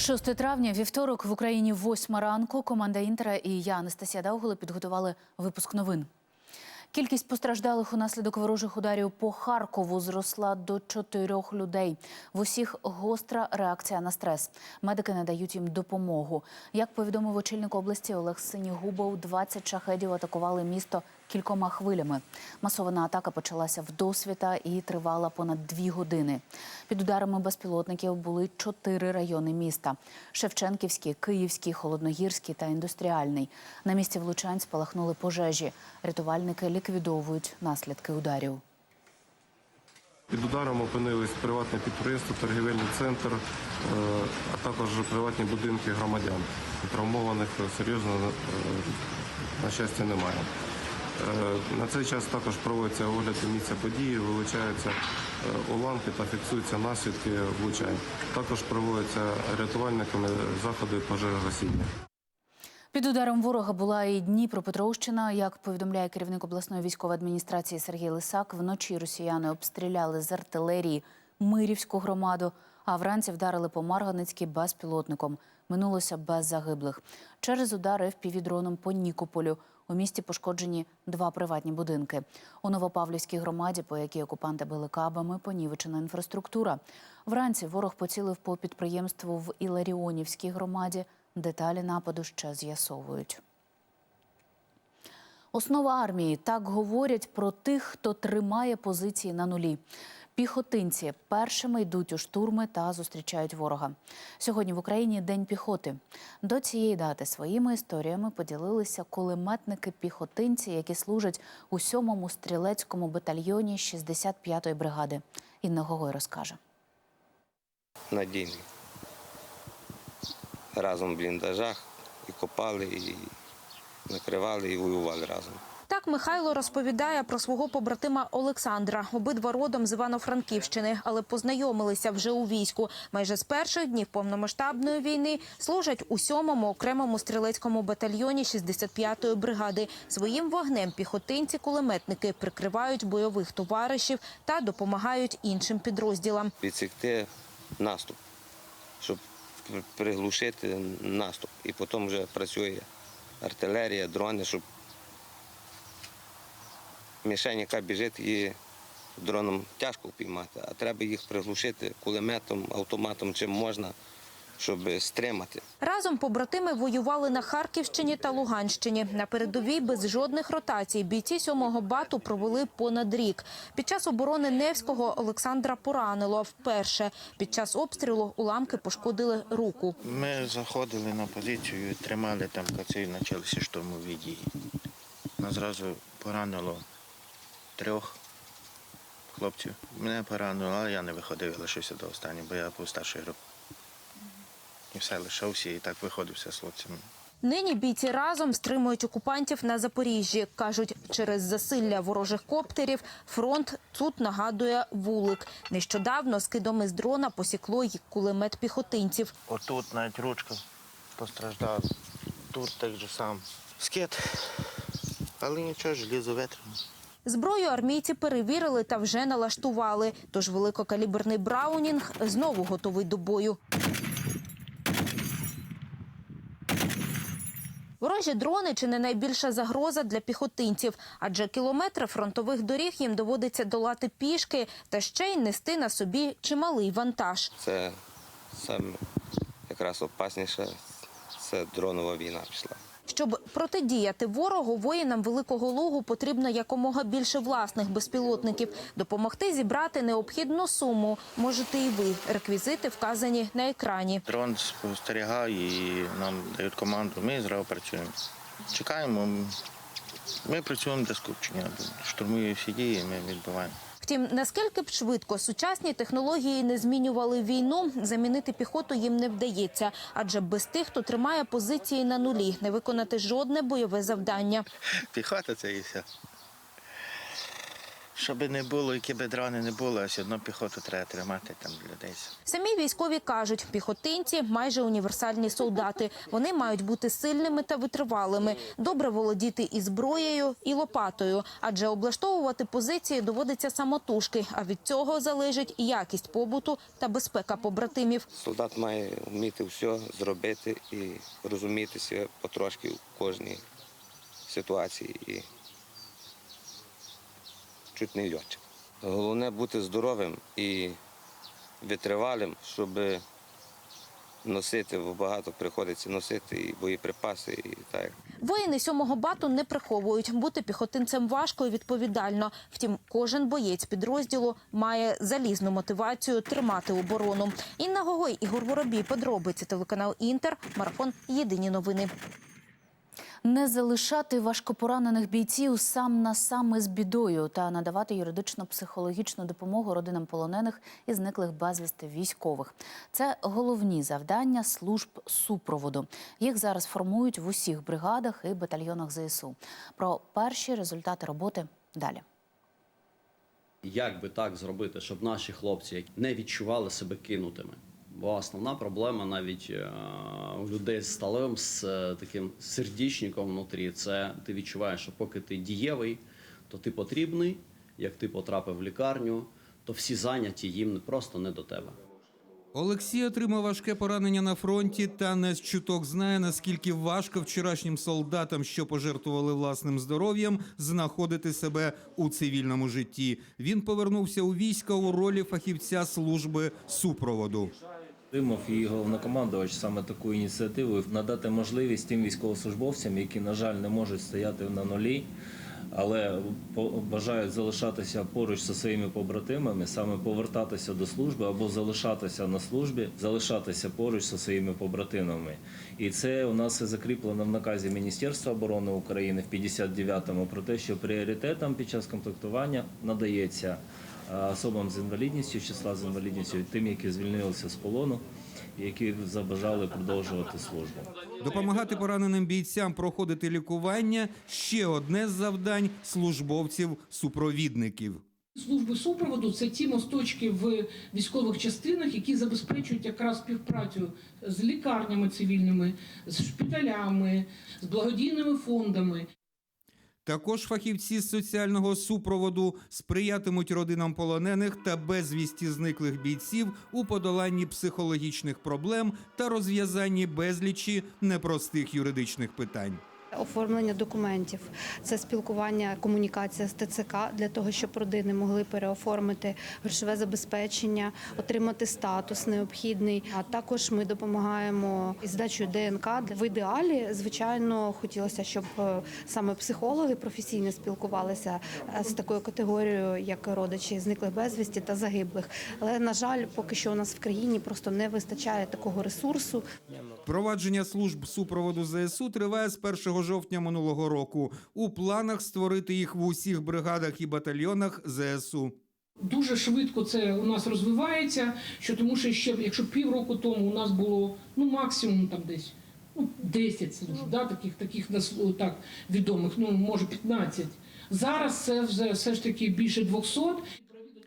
6 травня, вівторок в Україні 8 ранку. Команда Інтера і я, Анастасія Даугола, підготували випуск новин. Кількість постраждалих унаслідок ворожих ударів по Харкову зросла до чотирьох людей. В усіх гостра реакція на стрес. Медики надають їм допомогу. Як повідомив очільник області Олег Синігубов, 20 шахедів атакували місто кількома хвилями. Масована атака почалася вдосвіта і тривала понад дві години. Під ударами безпілотників були чотири райони міста: Шевченківський, Київський, Холодногірський та індустріальний. На місці влучань спалахнули пожежі. Рятувальники ліквідовують наслідки ударів. Під ударом опинились приватне підприємство, торгівельний центр, е, а також приватні будинки громадян. Травмованих серйозно, е, на щастя, немає. Е, На цей час також проводиться огляд місця події, вилучаються е, уламки та фіксуються наслідки влучань. Також проводяться рятувальниками заходи пожежогасіння. Під ударом ворога була і Дніпропетровщина. Як повідомляє керівник обласної військової адміністрації Сергій Лисак, вночі росіяни обстріляли з артилерії Мирівську громаду, а вранці вдарили по Марганицькій безпілотником. Минулося без загиблих. Через удари впівдроном по Нікополю у місті пошкоджені два приватні будинки. У Новопавлівській громаді, по якій окупанти били кабами, понівечена інфраструктура. Вранці ворог поцілив по підприємству в Іларіонівській громаді. Деталі нападу ще з'ясовують. Основа армії так говорять про тих, хто тримає позиції на нулі. Піхотинці першими йдуть у штурми та зустрічають ворога. Сьогодні в Україні День піхоти. До цієї дати своїми історіями поділилися кулеметники-піхотинці, які служать у 7-му стрілецькому батальйоні 65-ї бригади. Інна Гогой розкаже. надійний. Разом в бліндажах і копали, і накривали, і воювали разом. Так Михайло розповідає про свого побратима Олександра. Обидва родом з Івано-Франківщини, але познайомилися вже у війську. Майже з перших днів повномасштабної війни служать у сьомому окремому стрілецькому батальйоні 65-ї бригади. Своїм вогнем піхотинці-кулеметники прикривають бойових товаришів та допомагають іншим підрозділам. Відсікти наступ, щоб приглушити наступ. І потім вже працює артилерія, дрони, щоб мішень, яка біжить, її дроном тяжко впіймати, а треба їх приглушити кулеметом, автоматом, чим можна, щоб стримати. Разом побратими воювали на Харківщині та Луганщині. На передовій без жодних ротацій бійці сьомого бату провели понад рік. Під час оборони Невського Олександра поранило вперше. Під час обстрілу уламки пошкодили руку. Ми заходили на позицію, тримали там каци і почалися штурмові дії. Нас зразу поранило трьох хлопців. Мене поранило, але я не виходив, лишився до останнього, бо я був старшої групи. І все лишався і так виходився з хлопцями. Нині бійці разом стримують окупантів на Запоріжжі. Кажуть, через засилля ворожих коптерів фронт тут нагадує вулик. Нещодавно скидом із дрона посікло й кулемет піхотинців. Отут навіть ручка постраждала, тут так же сам. Скет. Але нічого, желізо витримано. Зброю армійці перевірили та вже налаштували. Тож великокаліберний браунінг знову готовий до бою. Ворожі дрони чи не найбільша загроза для піхотинців, адже кілометри фронтових доріг їм доводиться долати пішки та ще й нести на собі чималий вантаж. Це саме якраз опасніше, це дронова війна пішла. Щоб протидіяти ворогу, воїнам Великого Лугу потрібно якомога більше власних безпілотників. Допомогти зібрати необхідну суму можете і ви. Реквізити вказані на екрані. Дрон спостерігає і нам дають команду. Ми зразу працюємо. Чекаємо. Ми працюємо для скупчення. Штурмує всі дії, ми відбуваємо. Втім, наскільки б швидко сучасні технології не змінювали війну, замінити піхоту їм не вдається. Адже без тих, хто тримає позиції на нулі, не виконати жодне бойове завдання. Піхота це і все. Щоб не було, які б дрони не було, а все одно піхоту треба тримати там людей. Самі військові кажуть, піхотинці майже універсальні солдати. Вони мають бути сильними та витривалими, добре володіти і зброєю, і лопатою, адже облаштовувати позиції доводиться самотужки. А від цього залежить якість побуту та безпека побратимів. Солдат має вміти все зробити і розумітися потрошки в кожній ситуації і чуть не льотчик. Головне бути здоровим і витривалим, щоб носити, бо багато приходиться носити і боєприпаси, і так. Воїни сьомого бату не приховують. Бути піхотинцем важко і відповідально. Втім, кожен боєць підрозділу має залізну мотивацію тримати оборону. Інна Гогой, Ігор Воробій, подробиці телеканал Інтер, марафон. Єдині новини. Не залишати важкопоранених бійців сам на сам із бідою та надавати юридично-психологічну допомогу родинам полонених і зниклих безвісти військових. Це головні завдання служб супроводу. Їх зараз формують в усіх бригадах і батальйонах ЗСУ. Про перші результати роботи далі. Як би так зробити, щоб наші хлопці не відчували себе кинутими? Бо основна проблема навіть е, у людей з сталевим з е, таким сердічником внутрі, це ти відчуваєш, що поки ти дієвий, то ти потрібний. Як ти потрапив в лікарню, то всі зайняті їм просто не до тебе. Олексій отримав важке поранення на фронті та не з чуток знає, наскільки важко вчорашнім солдатам, що пожертвували власним здоров'ям, знаходити себе у цивільному житті. Він повернувся у військо у ролі фахівця служби супроводу. Підтримав і головнокомандувач саме таку ініціативу надати можливість тим військовослужбовцям, які, на жаль, не можуть стояти на нулі, але бажають залишатися поруч зі своїми побратимами, саме повертатися до служби або залишатися на службі, залишатися поруч зі своїми побратимами. І це у нас і закріплено в наказі Міністерства оборони України в 59-му про те, що пріоритетом під час комплектування надається особам з інвалідністю, числа з інвалідністю, тим, які звільнилися з полону, які забажали продовжувати службу. Допомагати пораненим бійцям проходити лікування ще одне з завдань службовців-супровідників. Служби супроводу це ті мосточки в військових частинах, які забезпечують якраз співпрацю з лікарнями цивільними, з шпиталями, з благодійними фондами. Також фахівці з соціального супроводу сприятимуть родинам полонених та безвісті зниклих бійців у подоланні психологічних проблем та розв'язанні безлічі непростих юридичних питань. Оформлення документів, це спілкування, комунікація з ТЦК для того, щоб родини могли переоформити грошове забезпечення, отримати статус необхідний. А також ми допомагаємо із здачею ДНК. В ідеалі, звичайно, хотілося, щоб е, саме психологи професійно спілкувалися е, з такою категорією, як родичі зниклих безвісті та загиблих. Але на жаль, поки що у нас в країні просто не вистачає такого ресурсу. Провадження служб супроводу ЗСУ триває з 1 жовтня минулого року. У планах створити їх в усіх бригадах і батальйонах ЗСУ. Дуже швидко це у нас розвивається, що тому що ще якщо півроку тому у нас було ну максимум там десь ну 10 служб, да, таких таких нас так відомих, ну може 15. Зараз це вже все ж таки більше 200.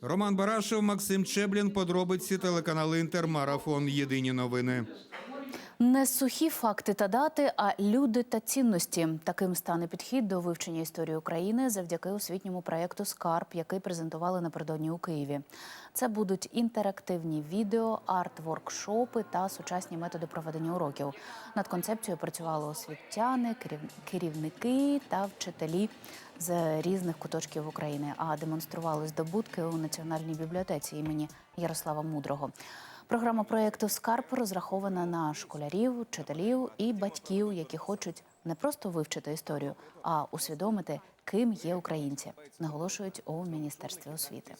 Роман Барашев, Максим Чеблін. Подробиці телеканал Інтер. Марафон. Єдині новини. Не сухі факти та дати, а люди та цінності. Таким стане підхід до вивчення історії України завдяки освітньому проєкту Скарб, який презентували напередодні у Києві. Це будуть інтерактивні відео, арт-воркшопи та сучасні методи проведення уроків. Над концепцією працювали освітяни, керів- керівники та вчителі з різних куточків України, а демонстрували здобутки у національній бібліотеці імені Ярослава Мудрого. Програма проєкту Скарб розрахована на школярів, вчителів і батьків, які хочуть не просто вивчити історію, а усвідомити, ким є українці, наголошують у міністерстві освіти.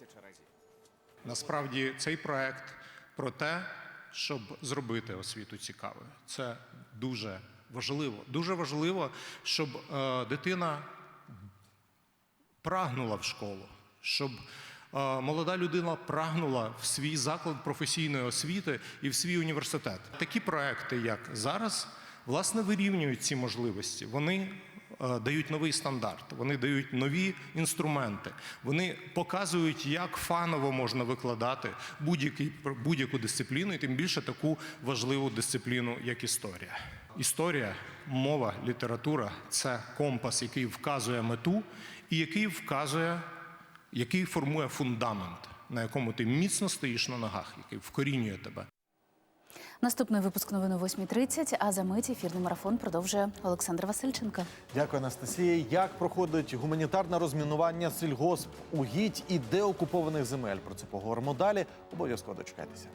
Насправді цей проект про те, щоб зробити освіту цікавою. Це дуже важливо. Дуже важливо, щоб е, дитина прагнула в школу, щоб молода людина прагнула в свій заклад професійної освіти і в свій університет. Такі проекти, як зараз, власне, вирівнюють ці можливості. Вони е, дають новий стандарт, вони дають нові інструменти. Вони показують, як фаново можна викладати будь-яку дисципліну, і тим більше таку важливу дисципліну, як історія. Історія, мова, література це компас, який вказує мету і який вказує, який формує фундамент, на якому ти міцно стоїш на ногах, який вкорінює тебе. Наступний випуск новин о 8.30, а за мить ефірний марафон продовжує Олександр Васильченко. Дякую, Анастасія. Як проходить гуманітарне розмінування сільгосп угідь і деокупованих земель? Про це поговоримо далі. Обов'язково дочекайтеся.